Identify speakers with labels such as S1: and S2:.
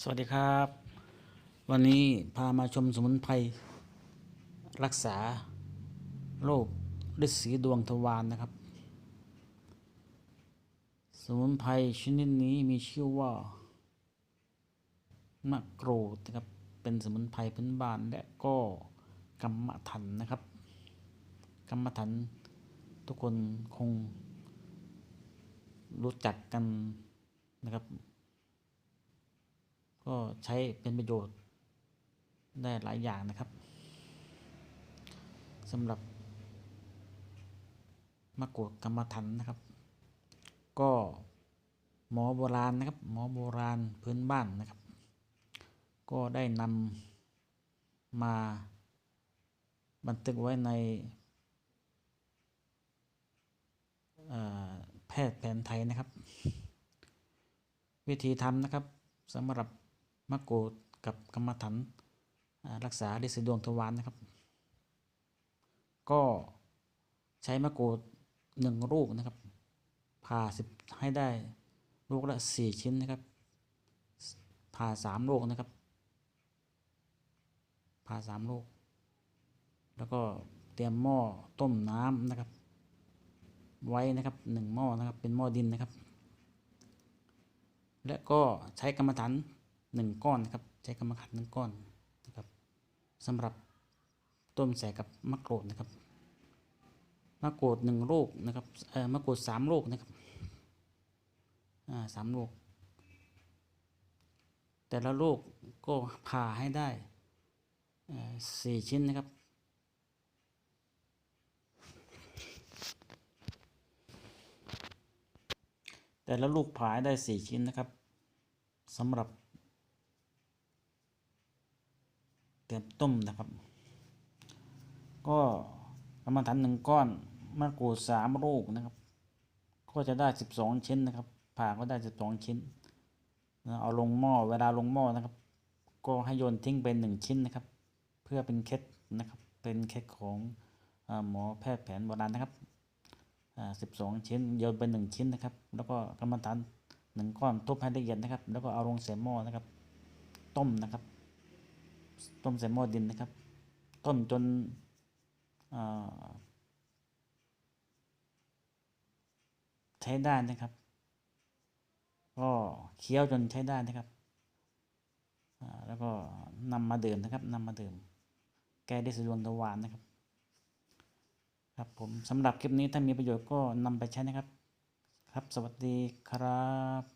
S1: สวัสดีครับ วันนี้พามาชมสมุนไพรรักษาโรคฤทธิ์สีดวงทวารนะครับ สมุนไพรชนิดนี้มีชื่อว่ามะกรูดนะครับเป็นสมุนไพรพื้นบ้านและก็กรรมฐานนะครับ กรรมฐานทุกคนคงรู้จักกันนะครับ ก็ใช้เป็นประโยชน์ได้หลายอย่างนะครับสำหรับมะกรูดกรรมฐานนะครับ ก็หมอโบราณนะครับ หมอโบราณพื้นบ้านนะครับ ก็ได้นำมาบันทึกไว้ในแพทย์แผนไทยนะครับ วิธีทำนะครับสำหรับ มะกรูดกับกรรมฐานรักษาดิสดวงทวารนะครับ ก็ใช้มะกรูดหนึ่งลูกนะครับผ่าสิบให้ได้ลูกละสี่ชิ้นนะครับผ่าสามลูกนะครับผ่าสามลูก แล้วก็เตรียมหม้อต้มน้ำนะครับ ไว้นะครับหนึ่งหม้อนะครับเป็นหม้อดินนะครับ และก็ใช้กรรมฐาน หนึ่งก้อนนะครับ ใช้กรรมฐานหนึ่งก้อนนะครับสำหรับต้มใส่กับมะกรูดนะครับมะกรูดหนึ่งลูกนะครับเอ่อมะกรูดสามลูกนะครับอ่าสามลูก แต่ละลูกก็ผ่าให้ได้สี่ชิ้นนะครับแต่ละลูกผ่าได้สี่ชิ้นนะครับสำหรับ เตรียมต้มนะครับ ก็กรรมฐานหนึ่งก้อนมะกรูดสามลูกนะครับ ก็จะได้สิบสองชิ้นนะครับผ่าก็ได้สิบสองชิ้นเอาลงหม้อเวลาลงหม้อนะครับ ก็ให้โยนทิ้งไปหนึ่งชิ้นนะครับ เพื่อเป็นเคล็ดนะครับเป็นเคล็ดของอหมอแพทย์แผนโบราณนะครับสิบสองชิ้นโยนไปหนึ่งชิ้นนะครับ แล้วก็กรรมฐานหนึ่งก้อนทุบให้ละเอียดนะครับ แล้วก็เอาลงใส่หม้อนะครับ ต้มนะครับ ต้มใส่หม้อดินนะครับ ต้มจนใช้ได้นะครับ ก็เคี้ยวจนใช้ได้นะครับแล้วก็นำมาดื่มนะครับนำมาดื่ม แก้ได้สะดวกทวารนะครับ ครับผมสำหรับคลิปนี้ถ้ามีประโยชน์ก็นำไปใช้นะครับ ครับสวัสดีครับ